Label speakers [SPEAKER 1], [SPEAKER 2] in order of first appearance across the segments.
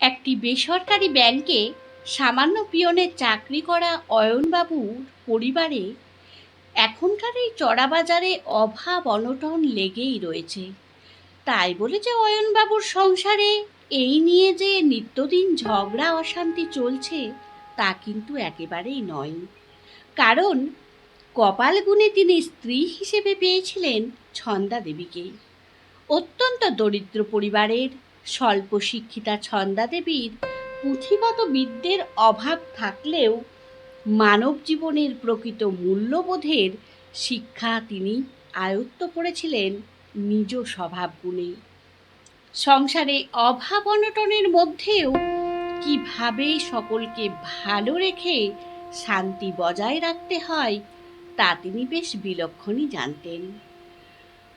[SPEAKER 1] একটি বেসরকারি ব্যাংকে সামান্য পিয়নের চাকরি করা অয়নবাবুর পরিবারে এখনকার এই চড়াবাজারে অভাব অনটন লেগেই রয়েছে। তাই বলে যে অয়নবাবুর সংসারে এই নিয়ে যে নিত্যদিন ঝগড়া অশান্তি চলছে, তা কিন্তু একেবারেই নয়। কারণ কপাল গুণে তিনি স্ত্রী হিসেবে পেয়েছিলেন ছন্দা দেবীকে অত্যন্ত দরিদ্র পরিবারের স্বল্প শিক্ষিতা ছন্দা দেবীর পুঁথিগত বিদ্যের অভাব থাকলেও মানব জীবনের প্রকৃত মূল্যবোধের শিক্ষা তিনি আয়ত্ত করেছিলেন নিজ স্বভাব গুণে সংসারে অভাব অনটনের মধ্যেও কীভাবে সকলকে ভালো রেখে শান্তি বজায় রাখতে হয়, তা তিনি বেশ বিলক্ষণই জানতেন।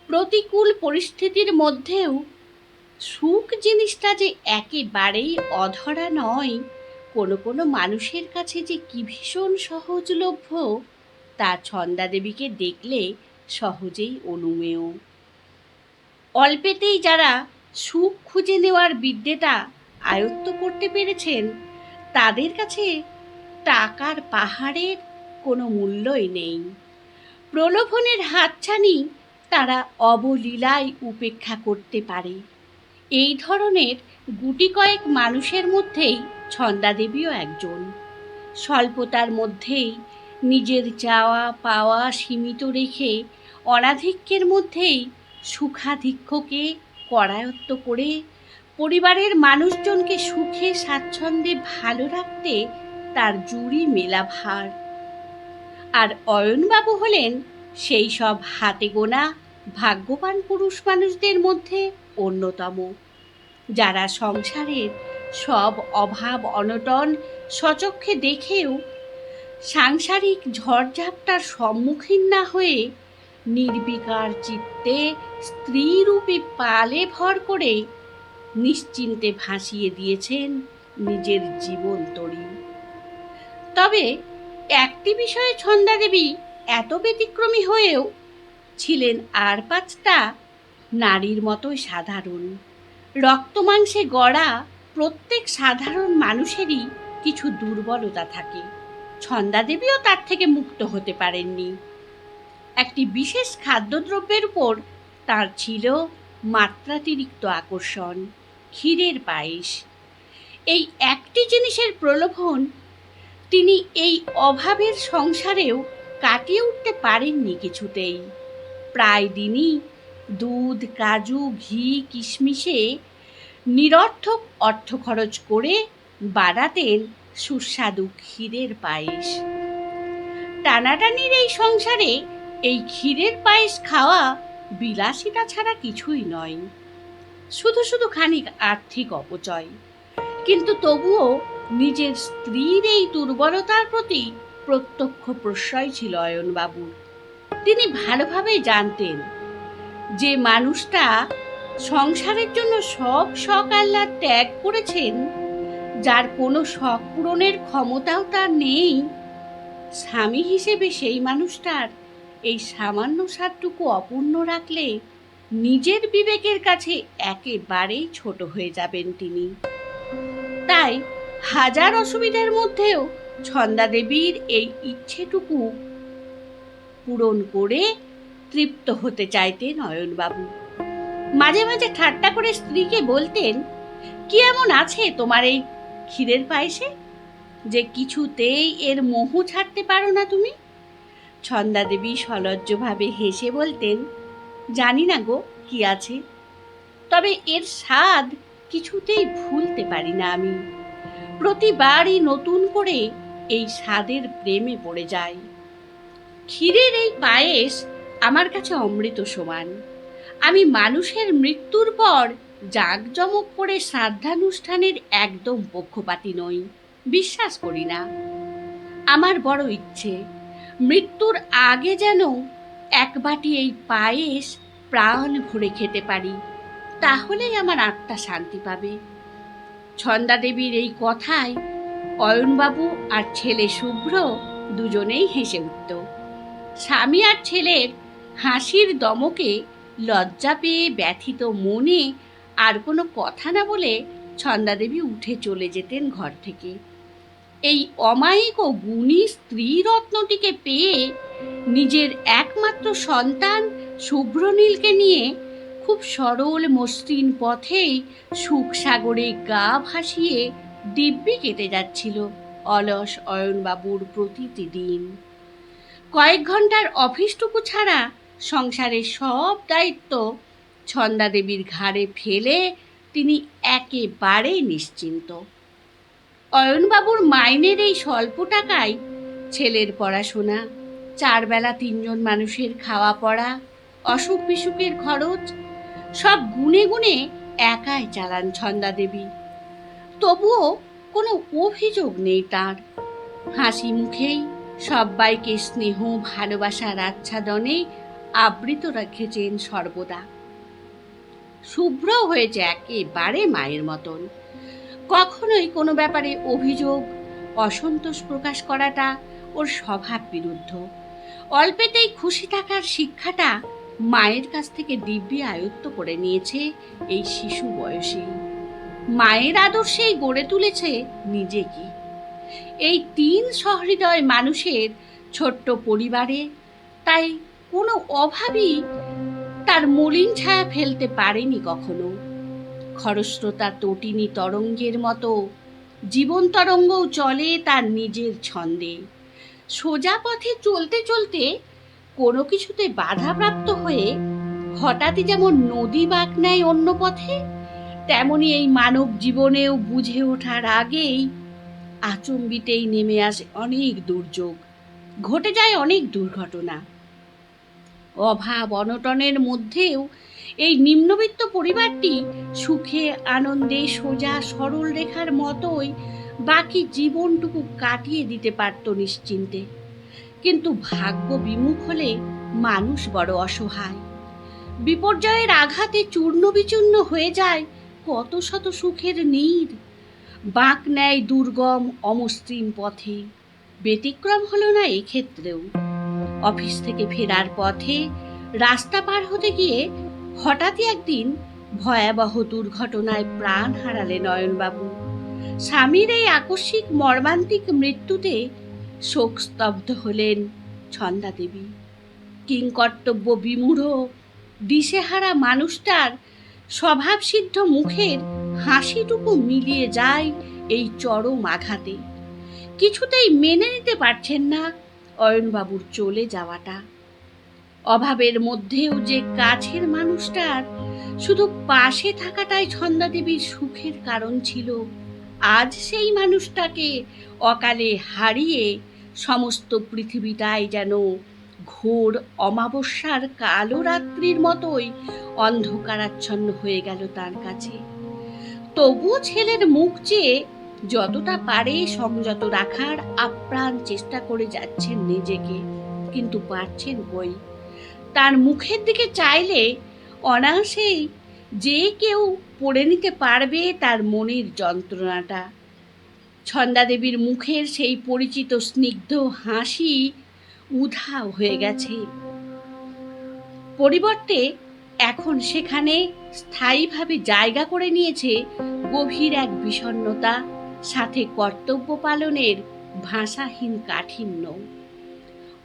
[SPEAKER 1] প্রতিকূল পরিস্থিতির মধ্যেও সুখ জিনিসটা যে একেবারেই অধরা নয়, কোনো কোনো মানুষের কাছে যে কি ভীষণ সহজলভ্য, তা ছন্দাদেবীকে দেখলে সহজেই অনুমেয়। অল্পেতেই যারা সুখ খুঁজে নেওয়ার বিদ্যেটা আয়ত্ত করতে পেরেছেন, তাদের কাছে টাকার পাহাড়ের কোনো মূল্যই নেই। প্রলোভনের হাতছানি তারা অবলীলায় উপেক্ষা করতে পারে। এই ধরনের গুটি কয়েক মানুষের মধ্যেই ছন্দাদেবীও একজন। স্বল্পতার মধ্যেই নিজের চাওয়া পাওয়া সীমিত রেখে অনাধিক্যের মধ্যেই সুখাধিক্যকে করায়ত্ত করে পরিবারের মানুষজনকে সুখে স্বাচ্ছন্দ্যে ভালো রাখতে তার জুড়ি মেলা ভার আর অয়নবাবু হলেন সেই সব হাতে গোনা ভাগ্যবান পুরুষ মানুষদের মধ্যে অন্যতম। যারা সংসারের সব অভাব অনটন সচক্ষে দেখেও সাংসারিক ঝড়ঝাপটার সম্মুখীন না হয়ে নির্বিকার চিত্তে স্ত্রীরূপী পালে ভর করে নিশ্চিন্তে ভাসিয়ে দিয়েছেন নিজের জীবন তরী। তবে একটি বিষয়ে ছন্দা দেবী এত ব্যতিক্রমী হয়েও ছিলেন আর পাঁচটা নারীর মতোই সাধারণ। রক্তমাংসে গড়া প্রত্যেক সাধারণ মানুষেরই কিছু দুর্বলতা থাকে। ছন্দাদেবীও তার থেকে মুক্ত হতে পারেননি। একটি বিশেষ খাদ্যদ্রব্যের উপর তার ছিল মাত্রাতিরিক্ত আকর্ষণ, ক্ষীরের পায়েস। এই একটি জিনিসের প্রলোভন তিনি এই অভাবের সংসারেও কাটিয়ে উঠতে পারেননি কিছুতেই। প্রায় দিনই দুধ, কাজু, ঘি, কিশমিশে নিরর্থক অর্থ খরচ করে বাড়াতেন সুস্বাদু ক্ষীরের পায়েস। টানাটানির এই সংসারে এই ক্ষীরের পায়েস খাওয়া বিলাসিতা ছাড়া কিছুই নয়। শুধু শুধু খানিক আর্থিক অপচয়। কিন্তু তবুও নিজের স্ত্রীর এই দুর্বলতার প্রতি প্রত্যক্ষ প্রশ্রয় ছিল অয়নবাবুর। তিনি ভালোভাবে জানতেন যে মানুষটা সংসারের জন্য সব শখ আহ্লাদ ত্যাগ করেছেন, যার কোনো শখ পূরণের ক্ষমতাও তার নেই। স্বামী হিসেবে সেই মানুষটার এই সামান্য স্বাদটুকু অপূর্ণ রাখলে নিজের বিবেকের কাছে একেবারেই ছোট হয়ে যাবেন তিনি। তাই হাজার অসুবিধার মধ্যেও ছন্দাদেবীর এই ইচ্ছেটুকু পূরণ করে তৃপ্ত হতে চাইতেন অয়নবাবু মাঝে মাঝে ঠাট্টা করে স্ত্রীকে বলতেন, কি এমন আছে তোমার এই ক্ষীরের পায়েসে? যে কিছুতেই এর মোহ ছাড়তে পারো না তুমি? ছন্দাদেবী সলজ্জভাবে হেসে বলতেন, জানি না গো, কি আছে? তবে এর স্বাদ কিছুতেই ভুলতে পারি না আমি। প্রতিবারই নতুন করে এই স্বাদের প্রেমে পড়ে যায় ক্ষীরের এই পায়েস আমার কাছে অমৃত সমান। আমি মানুষের মৃত্যুর পর জাঁকজমক করে শ্রাদ্ধানুষ্ঠানের একদম পক্ষপাতী নই, বিশ্বাস করি না। আমার বড় ইচ্ছে, মৃত্যুর আগে যেন এক বাটি এই পায়েস প্রাণ ভরে খেতে পারি, তাহলেই আমার আত্মা শান্তি পাবে। ছন্দা দেবীর এই কথায় অয়নবাবু আর ছেলে শুভ্র দুজনেই হেসে উঠত। স্বামী আর ছেলের হাসির দমকে লজ্জা পেয়ে ব্যথিত মনে আর কোনো কথা না বলে ছন্দাদেবী উঠে চলে যেতেন ঘর থেকে। এই অমায়িক ও গুণী স্ত্রী রত্নটিকে পেয়ে নিজের একমাত্র সন্তান শুভ্রনীলকে নিয়ে খুব সরল মসৃণ পথেই সুখ সাগরে গা ভাসিয়ে দিব্যি কেটে যাচ্ছিল অলস অয়নবাবুর প্রতিটি দিন। কয়েক ঘণ্টার অফিসটুকু ছাড়া সংসারের সব দায়িত্ব ছন্দাদেবীর ঘাড়ে ফেলে তিনি একেবারেই নিশ্চিন্ত। অয়নবাবুর মাইনের এই স্বল্প টাকায় ছেলের পড়াশোনা, চারবেলা তিনজন মানুষের খাওয়া পড়া অসুখ বিসুখের খরচ, সব গুনে গুনে একাই চালান ছন্দাদেবী। তবুও কোনো অভিযোগ নেই তার। হাসি মুখেই সবাইকে স্নেহ ভালোবাসার আচ্ছাদনে আবৃত রেখেছেন সর্বদা। শুভ্র হয়েছে একেবারে মায়ের মতন। কখনোই কোনো ব্যাপারে অভিযোগ, অসন্তোষ প্রকাশ করাটা ওর স্বভাব বিরুদ্ধ। অল্পেতেই খুশি থাকার শিক্ষাটা মায়ের কাছ থেকে দিব্যি আয়ত্ত করে নিয়েছে এই শিশু বয়সে মায়ের আদর্শেই গড়ে তুলেছে নিজেকে। এই তিন সহৃদয় মানুষের ছোট্ট পরিবারে, তাই কোনো অভাবই তার মলিন ছায়া ফেলতে পারেনি কখনো। খরস্রোতা তটিনী তরঙ্গের মতো জীবন তরঙ্গও চলে তার নিজের ছন্দে। সোজা পথে চলতে চলতে কোনো কিছুতে বাধাপ্রাপ্ত হয়ে হঠাৎই যেমন নদী বাঁক নেয় অন্য পথে, তেমনি এই মানব জীবনেও বুঝে ওঠার আগেই আচম্বিতেই নেমে আসে অনেক দুর্যোগ। ঘটে যায় অনেক দুর্ঘটনা। অভাব অনটনের মধ্যেও এই নিম্নবিত্ত পরিবারটি সুখে, আনন্দে, সোজা, সরল রেখার মতোই বাকি জীবনটুকু কাটিয়ে দিতে পারত নিশ্চিন্তে। কিন্তু ভাগ্য বিমুখ হলে মানুষ বড় অসহায়। বিপর্যয়ের আঘাতে চূর্ণ বিচূর্ণ হয়ে যায় কত শত সুখের নীর। বাঁক নেয় দুর্গম, অমসৃণ পথে। ব্যতিক্রম হলো না এক্ষেত্রেও অফিস থেকে ফেরার পথে রাস্তা পার হতে গিয়ে হঠাৎই একদিন ভয়াবহ দুর্ঘটনায় প্রাণ হারালেন নয়নবাবু। স্বামীর এই আকস্মিক মর্মান্তিক মৃত্যুতে শোকস্তব্ধ হলেন ছন্দাদেবী। কিংকর্তব্য বিমূঢ়, দিশেহারা মানুষটার স্বভাবসিদ্ধ মুখের হাসিটুকু মিলিয়ে যায় এই চরম আঘাতে। কিছুতেই মেনে নিতে পারছেন না অয়নবাবুর চলে যাওয়াটা। অভাবের মধ্যেও যে কাছের মানুষটার, শুধু পাশে থাকাটাই ছন্দাদেবীর সুখের কারণ ছিল, আজ সেই মানুষটাকে অকালে হারিয়ে সমস্ত পৃথিবীটাই যেন ঘোর অমাবস্যার কালো রাত্রির মতোই অন্ধকারাচ্ছন্ন হয়ে গেল তার কাছে। তবুও ছেলের মুখ চেয়ে যতটা পারে সংযত রাখার আপ্রাণ চেষ্টা করে যাচ্ছেন নিজেকে, কিন্তু পারছেন বই তার মুখের দিকে চাইলে অনায়াসেই যে কেউ পড়ে নিতে পারবে তার মনের যন্ত্রণাটা। ছন্দাদেবীর মুখের সেই পরিচিত স্নিগ্ধ হাসি উধাও হয়ে গেছে। পরিবর্তে এখন সেখানে স্থায়ীভাবে জায়গা করে নিয়েছে গভীর এক বিষণ্নতা সাথে কর্তব্য পালনের ভাষাহীন কাঠিন্য।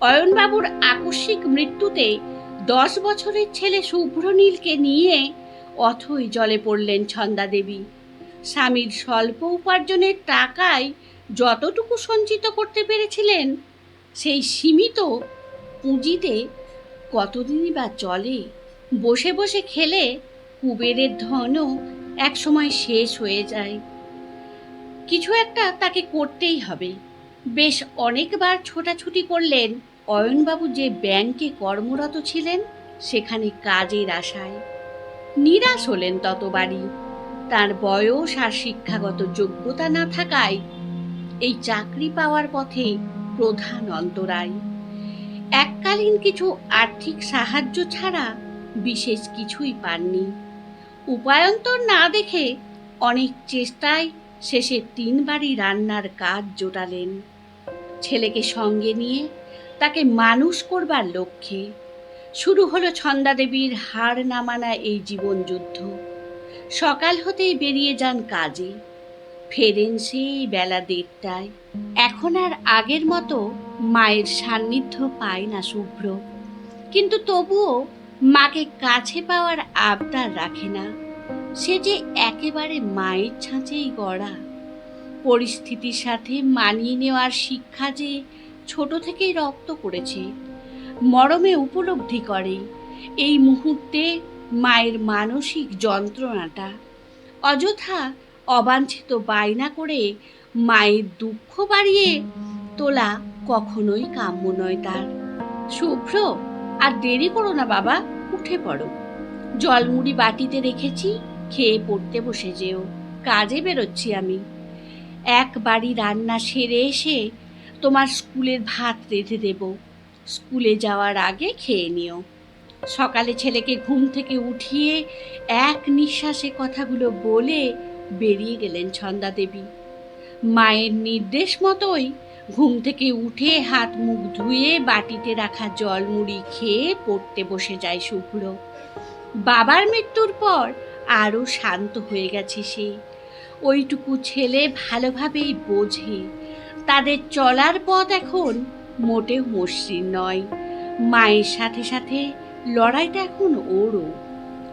[SPEAKER 1] অয়নবাবুর আকস্মিক মৃত্যুতে দশ বছরের ছেলে শুভ্রনীলকে নিয়ে অথই জলে পড়লেন ছন্দাদেবী। স্বামীর স্বল্প উপার্জনের টাকায় যতটুকু সঞ্চিত করতে পেরেছিলেন, সেই সীমিত পুঁজিতে কতদিনই বা চলে? বসে বসে খেলে কুবেরের ধনও একসময় শেষ হয়ে যায়। কিছু একটা তাকে করতেই হবে। বেশ অনেকবার ছোটাছুটি করলেন অয়নবাবু যে ব্যাংকে কর্মরত ছিলেন সেখানে কাজের আশায়। নিরাশ হলেন ততবারই। তার বয়স আর শিক্ষাগত যোগ্যতা না থাকায় এই চাকরি পাওয়ার পথে প্রধান অন্তরায়। এককালীন কিছু আর্থিক সাহায্য ছাড়া বিশেষ কিছুই পাননি। উপায়ন্তর না দেখে অনেক চেষ্টায় শেষে তিনবারই রান্নার কাজ জোটালেন। ছেলেকে সঙ্গে নিয়ে তাকে মানুষ করবার লক্ষ্যে শুরু হলো ছন্দাদেবীর হার না মানা এই জীবনযুদ্ধ। সকাল হতেই বেরিয়ে যান কাজে। ফেরেন সেই বেলা দেড়টায়। এখন আর আগের মতো মায়ের সান্নিধ্য পায় না শুভ্র। কিন্তু তবুও মাকে কাছে পাওয়ার আবদার রাখে না। সে যে একেবারে মায়ের ছাঁচেই গড়া। পরিস্থিতির সাথে মানিয়ে নেওয়ার শিক্ষা যে ছোট থেকেই রপ্ত করেছে, মরমে উপলব্ধি করে, এই মুহূর্তে মায়ের মানসিক যন্ত্রণাটা অযথা অবাঞ্ছিত বায়না করে মায়ের দুঃখ বাড়িয়ে তোলা কখনোই কাম্য নয় তার। শুভ্র আর দেরি করো না বাবা, উঠে পড়ো। জলমুড়ি বাটিতে রেখেছি, খেয়ে পড়তে বসে যেও। কাজে বেরোচ্ছি আমি। এক বাড়ি রান্না সেরে এসে তোমার স্কুলের ভাত রেঁধে দেব। স্কুলে যাওয়ার আগে খেয়ে নিও। সকালে ছেলেকে ঘুম থেকে উঠিয়ে এক নিঃশ্বাসে কথাগুলো বলে বেরিয়ে গেলেন ছন্দা দেবী মায়ের নির্দেশ মতোই ঘুম থেকে উঠে হাত মুখ ধুয়ে বাটিতে রাখা জল মুড়ি খেয়ে পড়তে বসে যায় শুভ্র। বাবার মৃত্যুর পর আরও শান্ত হয়ে গেছে সে। ওইটুকু ছেলে ভালোভাবেই বোঝে। তাদের চলার পথ এখন মোটে মসৃণ নয়। মায়ের সাথে সাথে লড়াইটা এখন ওরও।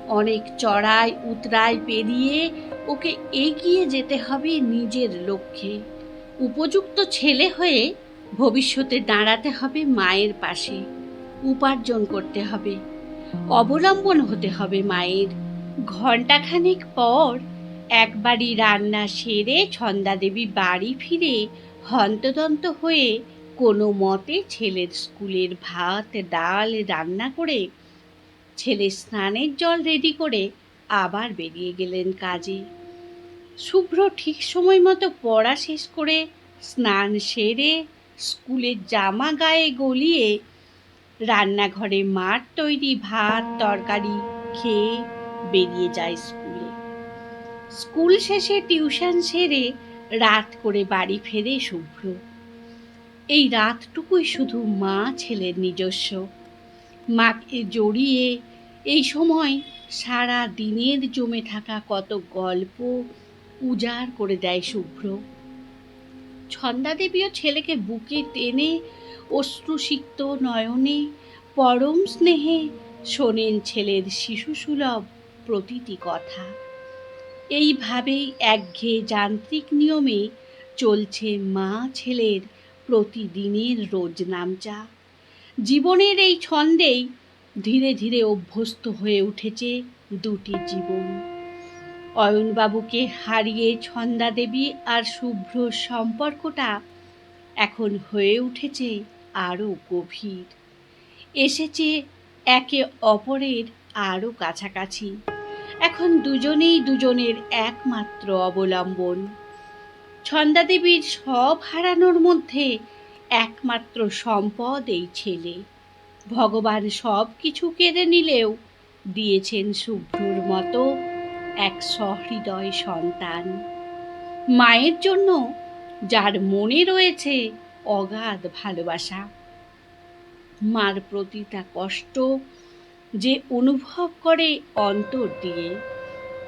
[SPEAKER 1] অনেক চড়াই, উতরাই পেরিয়ে ওকে এগিয়ে যেতে হবে নিজের লক্ষ্যে। উপযুক্ত ছেলে হয়ে ভবিষ্যতে দাঁড়াতে হবে মায়ের পাশে, উপার্জন করতে হবে, অবলম্বন হতে হবে মায়ের। ঘণ্টাখানেক পর একবারই রান্না সেরে ছন্দাদেবী বাড়ি ফিরে হন্তদন্ত হয়ে কোনো মতে ছেলের স্কুলের ভাত, ডাল রান্না করে ছেলে স্নানের জল রেডি করে আবার বেরিয়ে গেলেন কাজে। শুভ্র ঠিক সময় মতো পড়া শেষ করে স্নান সেরে স্কুলের জামা গায়ে গলিয়ে রান্নাঘরে মার তৈরি ভাত, তরকারি খেয়ে বেরিয়ে যায় স্কুলে। স্কুল শেষে টিউশন সেরে রাত করে বাড়ি ফেরে শুভ্র। এই রাতটুকুই শুধু মা ছেলের নিজস্ব। মাকে জড়িয়ে এই সময় সারা দিনের জমে থাকা কত গল্প উজাড় করে দেয় শুভ্র। ছন্দাদেবীও ছেলেকে বুকে টেনে অশ্রুসিক্ত নয়নে পরম স্নেহে শোনেন ছেলের শিশুসুলভ প্রতিটি কথা। এইভাবেই একঘেয়ে যান্ত্রিক নিয়মে চলছে মা ছেলের প্রতিদিনের রোজ নামচা। জীবনের এই ছন্দেই ধীরে ধীরে অভ্যস্ত হয়ে উঠেছে দুটি জীবন। অয়নবাবুকে হারিয়ে ছন্দাদেবী আর শুভ্রর সম্পর্কটা এখন হয়ে উঠেছে আরও গভীর। এসেছে একে অপরের আরও কাছাকাছি। এখন দুজনেই দুজনের একমাত্র অবলম্বন। ছন্দাদেবীর সব হারানোর মধ্যে একমাত্র সম্পদ এই ছেলে। ভগবান সব কিছু কেড়ে নিলেও দিয়েছেন শুভ্রর মতো এক সহৃদয় সন্তান। মায়ের জন্য যার মনে রয়েছে অগাধ ভালোবাসা। মার প্রতি তা কষ্ট যে অনুভব করে অন্তর দিয়ে।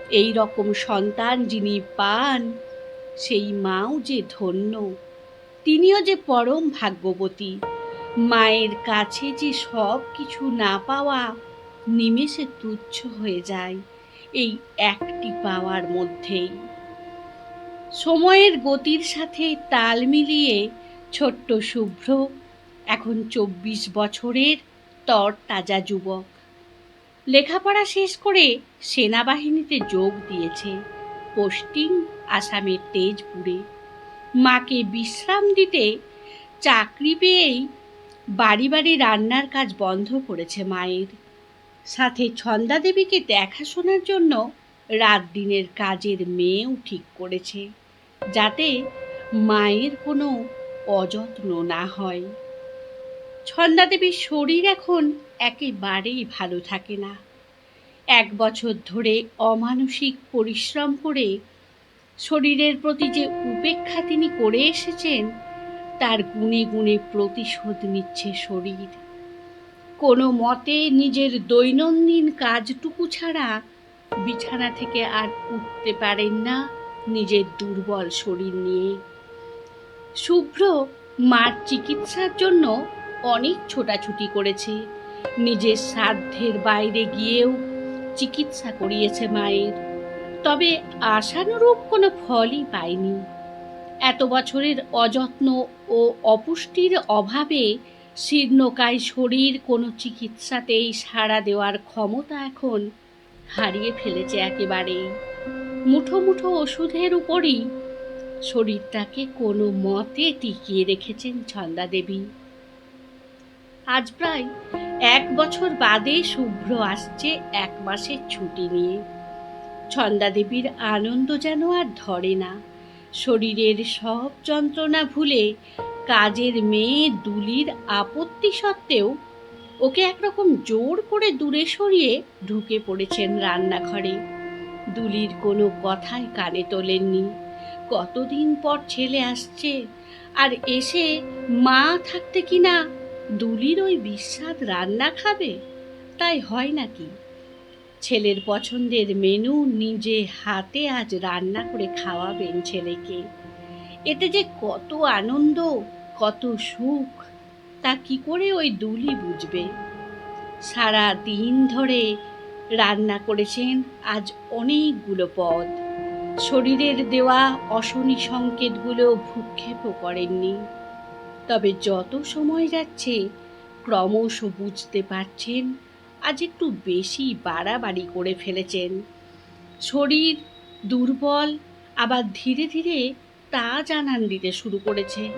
[SPEAKER 1] এই রকম সন্তান যিনি পান, সেই মাও যে ধন্য, তিনিও যে পরম ভাগ্যবতী। মায়ের কাছে যে সব কিছু না পাওয়া নিমেষে তুচ্ছ হয়ে যায়। এই একটি পাওয়ার মধ্যেই। সময়ের গতির সাথে তাল মিলিয়ে ছোট্ট শুভ্র, এখন চব্বিশ বছরের তর তাজা যুবক। লেখাপড়া শেষ করে সেনাবাহিনীতে যোগ দিয়েছে, পোস্টিং আসামের তেজপুরে। মাকে বিশ্রাম দিতে চাকরি পেয়েই বাড়ি বাড়ি রান্নার কাজ বন্ধ করেছে মায়ের। সাথে ছন্দা দেবীকে দেখাশোনার জন্য রাত দিনের কাজের মেয়েও ঠিক করেছে, যাতে মায়ের কোনো অযত্ন না হয়। ছন্দা দেবীর শরীর এখন একেবারেই ভালো থাকে না। এক বছর ধরে অমানসিক পরিশ্রম করে শরীরের প্রতি যে উপেক্ষা তিনি করে এসেছেন, তার গুণে গুণে প্রতিশোধ নিচ্ছে শরীর। কোনো মতে নিজের দৈনন্দিন কাজটুকু ছাড়া বিছানা থেকে আর উঠতে পারেন না নিজের দুর্বল শরীর নিয়ে। শুভ্র মার চিকিৎসার জন্য অনেক ছোটাছুটি করেছে। নিজের সাধ্যের বাইরে গিয়েও চিকিৎসা করিয়েছে মায়ের। তবে আশানুরূপ কোনো ফলই পায়নি। এত বছরের অযত্ন ও অপুষ্টির অভাবে শীর্ণকায় শরীর, কোনো চিকিৎসাতেই সাড়া দেওয়ার ক্ষমতা এখন হারিয়ে ফেলেছে একেবারেই। মুঠো মুঠো ওষুধের উপরই শরীরটাকে কোনো মতে টিকিয়ে রেখেছেন ছন্দা দেবী। আজ প্রায় এক বছর বাদে শুভ্র আসছে এক মাসের ছুটি নিয়ে। ছন্দা দেবীর আনন্দ যেন আর ধরে না। শরীরের সব যন্ত্রণা ভুলে কাজের মেয়ে দুলির আপত্তি সত্ত্বেও ওকে একরকম জোর করে দূরে সরিয়ে ঢুকে পড়েছেন রান্নাঘরে। দুলির কোনো কথাই কানে তোলেননি। কতদিন পর ছেলে আসছে, আর এসে মা থাকতে কি না দুলির ওই বিস্বাদ রান্না খাবে? তাই হয় নাকি? ছেলের পছন্দের মেনু নিজে হাতে আজ রান্না করে খাওয়াবেন ছেলেকে। এতে যে কত আনন্দ কত সুখ। তা কি করে ওই দুলি বুঝবে? সারা দিন ধরে রান্না করেছেন আজ অনেকগুলো পদ। শরীরের দেওয়া অশনি সংকেতগুলো ভূক্ষেপও করেননি। তবে যত সময় যাচ্ছে, ক্রমশ বুঝতে পারছেন, আজ একটু বেশি বাড়াবাড়ি করে ফেলেছেন। শরীর দুর্বল, আবার ধীরে ধীরে তা জানান দিতে শুরু করেছে।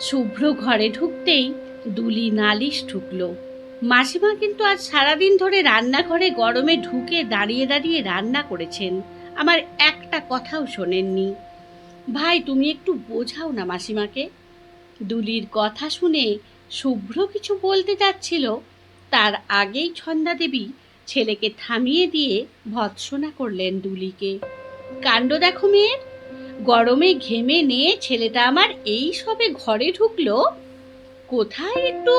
[SPEAKER 1] শুভ্র ঘরে ঢুকতেই দুলি নালিশ ঢুকলো। মাসিমা কিন্তু আজ সারাদিন ধরে রান্নাঘরে গরমে ঢুকে দাঁড়িয়ে দাঁড়িয়ে রান্না করেছেন। আমার একটা কথাও শোনেননি। ভাই, তুমি একটু বোঝাও না মাসিমাকে। দুলির কথা শুনে শুভ্র কিছু বলতে যাচ্ছিল, তার আগেই ছন্দা দেবী ছেলেকে থামিয়ে দিয়ে ভৎসনা করলেন দুলিকে। কাণ্ড দেখো মেয়ের গরমে ঘেমে নিয়ে ছেলেটা আমার এই সবে ঘরে ঢুকলো। কোথায় একটু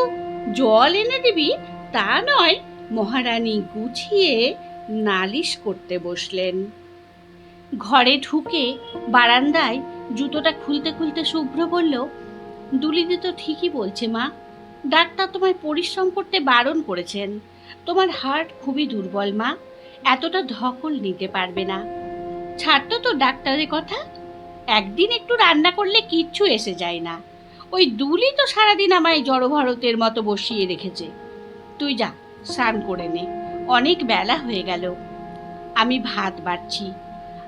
[SPEAKER 1] জল এনে দিবি? তা নয়, মহারানী গুছিয়ে নালিশ করতে বসলেন। ঘরে ঢুকে বারান্দায় জুতোটা খুলতে খুলতে শুভ্র বলল, দুলিদি তো ঠিকই বলছে মা, ডাক্তার তোমায় পরিশ্রম করতে বারণ করেছেন। তোমার হার্ট খুবই দুর্বল মা, এতটা ধকল নিতে পারবে না। ছাড়তো তো ডাক্তারের কথা একদিন একটু রান্না করলে কিচ্ছু এসে যায় না। ওই দুলি তো সারাদিন আমায় জড়ভারতের মতো বসিয়ে রেখেছে। তুই যা, স্নান করে নে। অনেক বেলা হয়ে গেল। আমি ভাত বাড়ছি।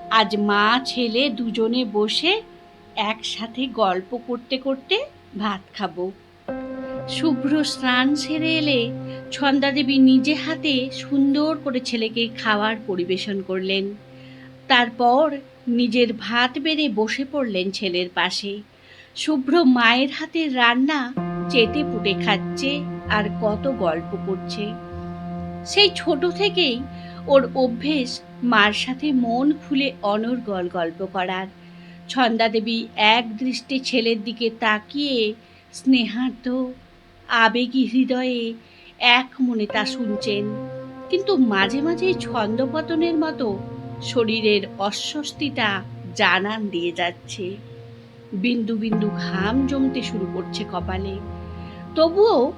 [SPEAKER 1] আজ মা, ছেলে দুজনে বসে একসাথে গল্প করতে করতে ভাত খাব। শুভ্র স্নান সেরে এলে ছন্দাদেবী নিজে হাতে সুন্দর করে ছেলেকে খাওয়ার পরিবেশন করলেন। তারপর নিজের ভাত বেড়ে বসে পড়লেন ছেলের পাশে। শুভ্র মায়ের হাতের রান্না চেটে পুটে খাচ্ছে আর কত গল্প করছে। সেই ছোট থেকেই ওর অভ্যেস মার সাথে মন খুলে অনর্গল গল্প করার। ছন্দাদেবী এক দৃষ্টে ছেলের দিকে তাকিয়ে স্নেহার্ধ আবেগী হৃদয়ে এক মনে তা শুনছেন। কিন্তু মাঝে মাঝে ছন্দপতনের মতো শরীরের অস্বস্তিটা জানান দিয়ে যাচ্ছে। বিন্দু বিন্দু ঘাম জমতে শুরু করছে কপালে। তবুও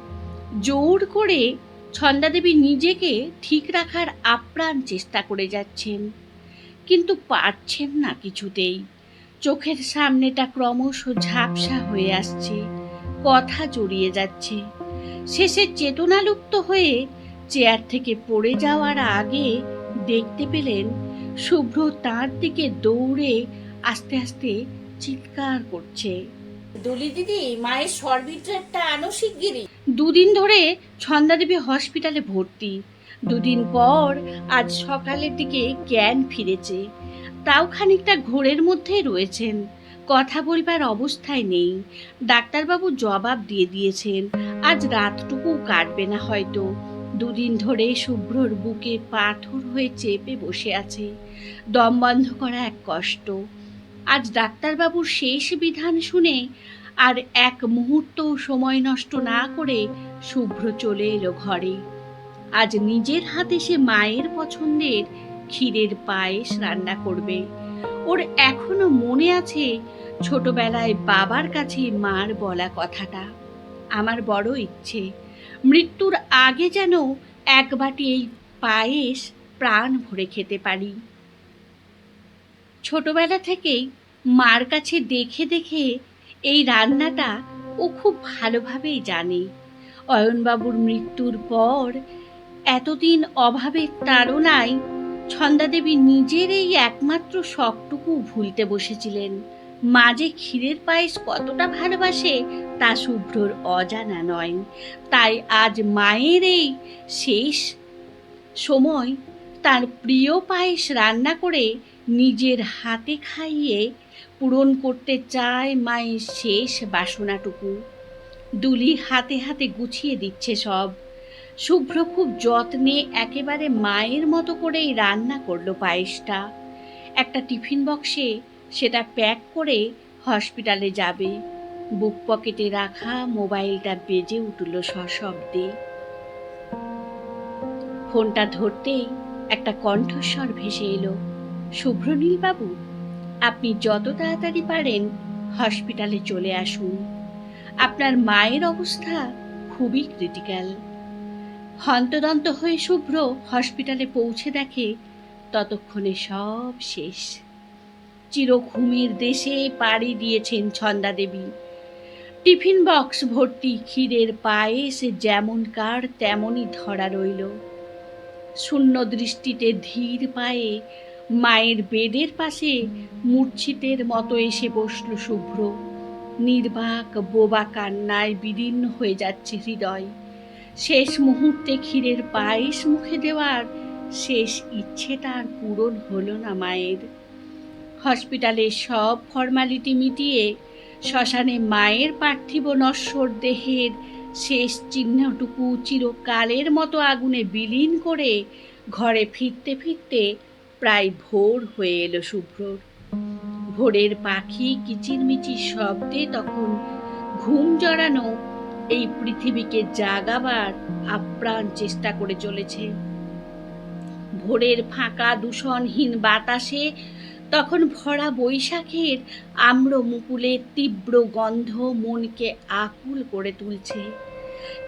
[SPEAKER 1] জোর করে ছন্দাদেবী নিজেকে ঠিক রাখার আপ্রাণ চেষ্টা করে যাচ্ছেন। কিন্তু পারছেন না কিছুতেই। চোখের সামনেটা ক্রমশ ঝাপসা হয়ে আসছে। কথা জড়িয়ে যাচ্ছে। শেষে চেতনালুপ্ত হয়ে চেয়ার থেকে পড়ে যাওয়ার আগে দেখতে পেলেন শুভ্র তার দিকে দৌড়ে আস্তে আস্তে চিৎকার করছে।
[SPEAKER 2] দলি দিদি মায়ের সর্বিত্রেরটা আনো শিগগিরই।
[SPEAKER 1] দুদিন ধরে ছন্দাদেবী হসপিটালে ভর্তি। দুদিন পর আজ সকালের দিকে জ্ঞান ফিরেছে। তাও খানিকটা ঘোরের মধ্যেই রয়েছেন। কথা বলবার অবস্থায় নেই। ডাক্তারবাবু জবাব দিয়ে দিয়েছেন আজ রাতটুকু কাটবে না হয়তো। দুদিন ধরে শুভ্রর বুকে পাথর হয়ে চেপে বসে আছে। দম বন্ধ করা এক কষ্ট। আজ ডাক্তারবাবুর শেষ বিধান শুনে আর এক মুহূর্ত সময় নষ্ট না করে শুভ্র চলে এলো ঘরে। আজ নিজের হাতে সে মায়ের পছন্দের ক্ষীরের পায়েস রান্না করবে। ওর এখনও মনে আছে ছোটবেলায় বাবার কাছে মার বলা কথাটা। আমার বড় ইচ্ছে। মৃত্যুর আগে যেন এক বাটি এই পায়েস প্রাণ ভরে খেতে পারি। ছোটবেলা থেকেই মার কাছে দেখে দেখে এই রান্নাটা ও খুব ভালোভাবেই জানে। অয়নবাবুর মৃত্যুর পর এতদিন অভাবের তাড়নায় ছন্দাদেবী নিজের এই একমাত্র শখটুকু ভুলতে বসেছিলেন। মা যে ক্ষীরের পায়েস কতটা ভালোবাসে তা শুভ্রর অজানা নয়। তাই আজ মায়ের এই শেষ সময় তার প্রিয় পায়েস রান্না করে নিজের হাতে খাইয়ে পূরণ করতে চায় মায়ের শেষ বাসনাটুকু। দুলি হাতে হাতে গুছিয়ে দিচ্ছে সব। শুভ্র খুব যত্নে একেবারে মায়ের মতো করেই রান্না করল পায়েসটা। একটা টিফিন বক্সে সেটা প্যাক করে হসপিটালে যাবে। বুক পকেটে রাখা মোবাইলটা বেজে উঠল সশব্দে। ফোনটা ধরতেই একটা কণ্ঠস্বর ভেসে এলো। বাবু আপনি যত তাড়াতাড়ি পারেন হসপিটালে চলে আসুন। আপনার মায়ের অবস্থা খুবই ক্রিটিক্যাল। হন্তদন্ত হয়ে শুভ্র হসপিটালে পৌঁছে দেখে ততক্ষণে সব শেষ। চিরঘুমের দেশে পাড়ি দিয়েছেন ছন্দাদেবী। টিফিন বক্স ভর্তি ক্ষীরের পায়েস যেমনকার তেমনই ধরা রইল। শূন্য দৃষ্টিতে ধীর পায়ে মায়ের বেডের পাশে মূর্ছিতের মতো এসে বসল শুভ্র। নির্বাক বোবা কান্নায় বিদীর্ণ হয়ে যাচ্ছে হৃদয়। শেষ মুহূর্তে ক্ষীরের পায়েস মুখে দেওয়ার শেষ ইচ্ছেটা আর পূরণ হলো না মায়ের। হসপিটালের সব ফর্মালিটি মিটিয়ে শ্মশানে মায়ের পার্থিব নশ্বর দেহের শেষ চিহ্নটুকু চিরকালের মতো আগুনে বিলীন করে ঘরে ফিরতে ফিরতে প্রায় ভোর হয়ে এলো শুভ্রর ভোরের পাখি কিচিরমিচির শব্দে তখন ঘুম জড়ানো এই পৃথিবীকে জাগাবার আপ্রাণ চেষ্টা করে চলেছে। ভোরের ফাঁকা দূষণহীন বাতাসে তখন ভরা বৈশাখের আম্র মুকুলের তীব্র গন্ধ মনকে আকুল করে তুলছে।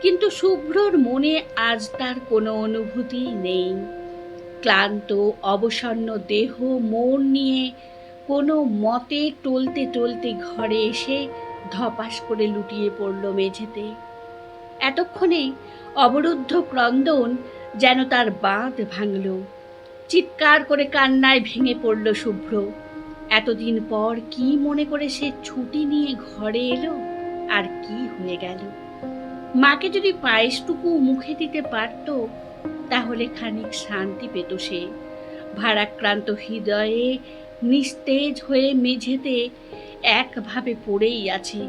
[SPEAKER 1] কিন্তু শুভ্রর মনে আজ তার কোনো অনুভূতি নেই। ক্লান্ত, অবসন্ন দেহ, মন নিয়ে কোনো মতে টলতে টলতে ঘরে এসে ধপাস করে লুটিয়ে পড়ল মেঝেতে। এতক্ষণে অবরুদ্ধ ক্রন্দন যেন তার বাঁধ ভাঙল। চিৎকার করে কান্নায় ভেঙে পড়ল শুভ্র। এতদিন পর কি মনে করে সে ছুটি নিয়ে ঘরে এলো? আর কি হয়ে গেল? মাকে যদি পায়েসটুকু মুখে দিতে পারত, তাহলে খানিক শান্তি পেত সে। ভারাক্রান্ত হৃদয়ে, নিস্তেজ হয়ে মেঝেতে একভাবে পড়েই আছে।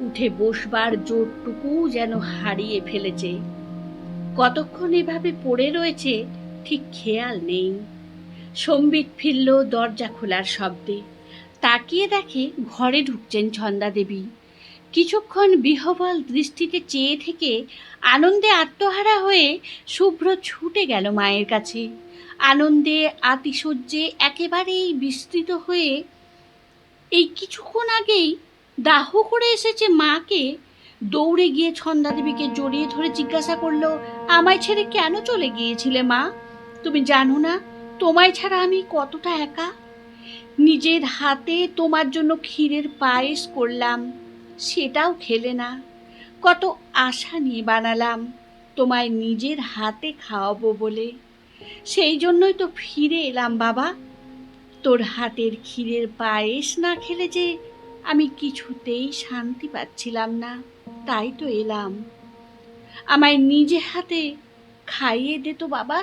[SPEAKER 1] উঠে বসবার জোরটুকু যেন হারিয়ে ফেলেছে। কতক্ষণ এভাবে পড়ে রয়েছে ঠিক খেয়াল নেই। সম্বিত ফিরল দরজা খোলার শব্দে। তাকিয়ে দেখে ঘরে ঢুকছেন ছন্দাদেবী কিছুক্ষণ বিহবল দৃষ্টিতে চেয়ে থেকে আনন্দে আত্মহারা হয়ে শুভ্র ছুটে গেল মায়ের কাছে। আনন্দে আতিশয্যে একেবারেই বিস্তৃত হয়ে এই কিছুক্ষণ আগেই দাহ করে এসেছে মাকে। দৌড়ে গিয়ে ছন্দাদেবীকে জড়িয়ে ধরে জিজ্ঞাসা করল, আমায় ছেড়ে কেন চলে গিয়েছিলে মা? তুমি জানো না, তোমায় ছাড়া আমি কতটা একা? নিজের হাতে তোমার জন্য ক্ষীরের পায়েস করলাম, সেটাও খেলে না। কত আশা নিয়ে বানালাম, তোমায় নিজের হাতে খাওয়াবো বলে। সেই জন্যই তো ফিরে এলাম বাবা। তোর হাতের ক্ষীরের পায়েস না খেলে যে আমি কিছুতেই শান্তি পাচ্ছিলাম না, তাই তো এলাম। আমায় নিজে হাতে খাইয়ে দে তো বাবা।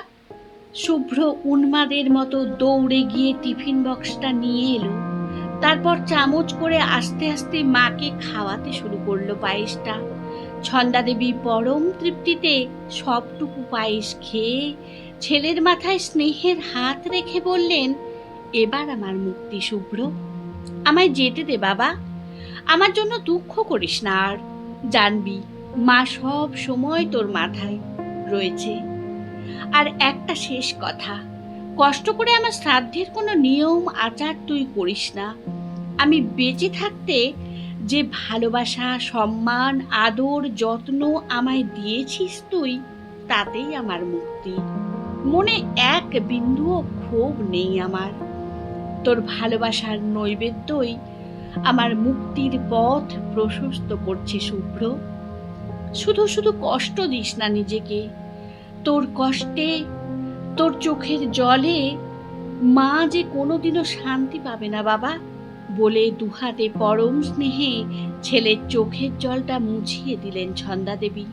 [SPEAKER 1] শুভ্র উন্মাদের মতো দৌড়ে গিয়ে টিফিন বক্সটা নিয়ে এলো। তারপর চামচ করে আস্তে আস্তে মাকে খাওয়াতে শুরু করল পায়েসটা। ছন্দাদেবী পরম তৃপ্তিতে সবটুকু পায়েস খেয়ে ছেলের মাথায় স্নেহের হাত রেখে বললেন, এবার আমার মুক্তি, শুভ্র। আমায় যেতে দে বাবা। আমার জন্য দুঃখ করিস না আর। জানবি, মা সব সময় তোর মাথায় রয়েছে। আর একটা শেষ কথা। কষ্ট করে আমার শ্রাদ্ধের কোনো নিয়ম, আচার তুই করিস না। আমি বেঁচে থাকতে যে ভালোবাসা, সম্মান, আদর, যত্ন আমায় দিয়েছিস তুই, তাতেই আমার মুক্তি। মনে এক বিন্দুও ক্ষোভ নেই আমার। তোর ভালোবাসার নৈবেদ্যই আমার মুক্তির পথ প্রশস্ত করছে শুভ্র। শুধু শুধু কষ্ট দিস না নিজেকে। তোর কষ্টে, তোর চোখের জলে মা যে কোনোদিনও শান্তি পাবে না বাবা, বলে দুহাতে পরম স্নেহে ছেলের চোখের জলটা মুছিয়ে দিলেন ছন্দা দেবী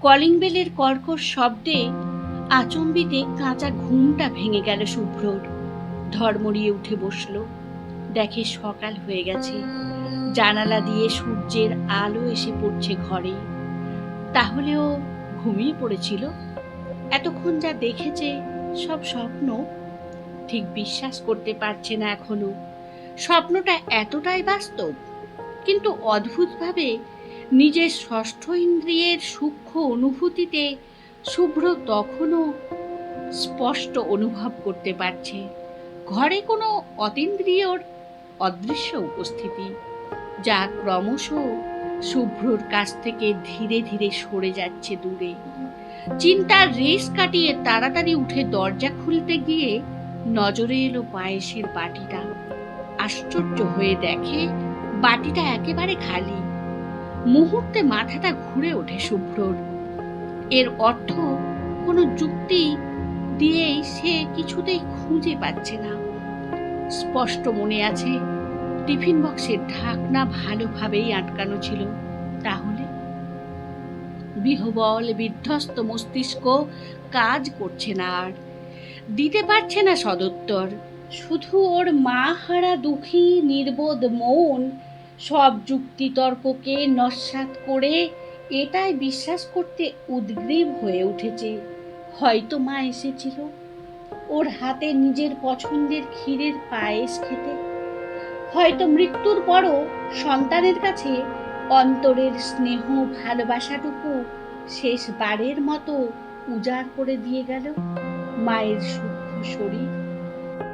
[SPEAKER 1] কলিং বেলের কর্কশ শব্দে আচম্বিতে কাঁচা ঘুমটা ভেঙে গেল শুভ্রর। ধর্মড়িয়ে উঠে বসল। দেখে সকাল হয়ে গেছে। জানালা দিয়ে সূর্যের আলো এসে পড়ছে ঘরে। তাহলেও ঘুমিয়ে পড়েছিল। এতক্ষণ যা দেখেছে সব স্বপ্ন ঠিক বিশ্বাস করতে পারছে না এখনও। স্বপ্নটা এতটাই বাস্তব, কিন্তু অদ্ভুতভাবে নিজের ষষ্ঠ ইন্দ্রিয়ের সূক্ষ্ম অনুভূতিতে শুভ্র তখনও স্পষ্ট অনুভব করতে পারছে। ঘরে কোনো অতীন্দ্রিয়র অদৃশ্য উপস্থিতি, যা ক্রমশ শুভ্রর কাছ থেকে ধীরে ধীরে সরে যাচ্ছে দূরে। চিন্তার রেস কাটিয়ে তাড়াতাড়ি উঠে দরজা খুলতে গিয়ে নজরে এলো পায়েসের বাটিটা। আশ্চর্য হয়ে দেখে বাটিটা একেবারে খালি। মুহূর্তে মাথাটা ঘুরে ওঠে শুভ্রর। এর অর্থ কোনো যুক্তি দিয়েই সে কিছুতেই খুঁজে পাচ্ছে না। স্পষ্ট মনে আছে টিফিন বক্সের ঢাকনা ভালোভাবেই আটকানো ছিল। তাহলে? বিহবল, বিধ্বস্ত মস্তিষ্ক কাজ করছে না আর। দিতে পারছে না সদুত্তর। শুধু ওর মা হারা দুঃখী, নির্বোধ মন, সব যুক্তি তর্ককে নস্বাত করে এটাই বিশ্বাস করতে উদ্গ্রীব হয়ে উঠেছে। হয়তো মা এসেছিল। ওর হাতে নিজের পছন্দের ক্ষীরের পায়েস খেতে হয়তো মৃত্যুর পরও সন্তানের কাছে অন্তরের স্নেহ ভালোবাসাটুকু শেষবারের মতো উজাড় করে দিয়ে গেল মায়ের সূক্ষ্ম শরীর।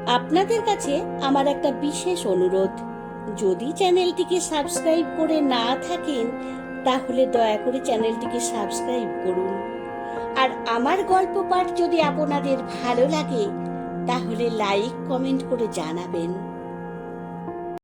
[SPEAKER 2] আপনাদের কাছে আমার একটা বিশেষ অনুরোধ। যদি চ্যানেলটিকে সাবস্ক্রাইব করে না থাকেন, তাহলে দয়া করে চ্যানেলটিকে সাবস্ক্রাইব করুন। আর আমার গল্প পাঠ যদি আপনাদের ভালো লাগে, তাহলে লাইক, কমেন্ট করে জানাবেন।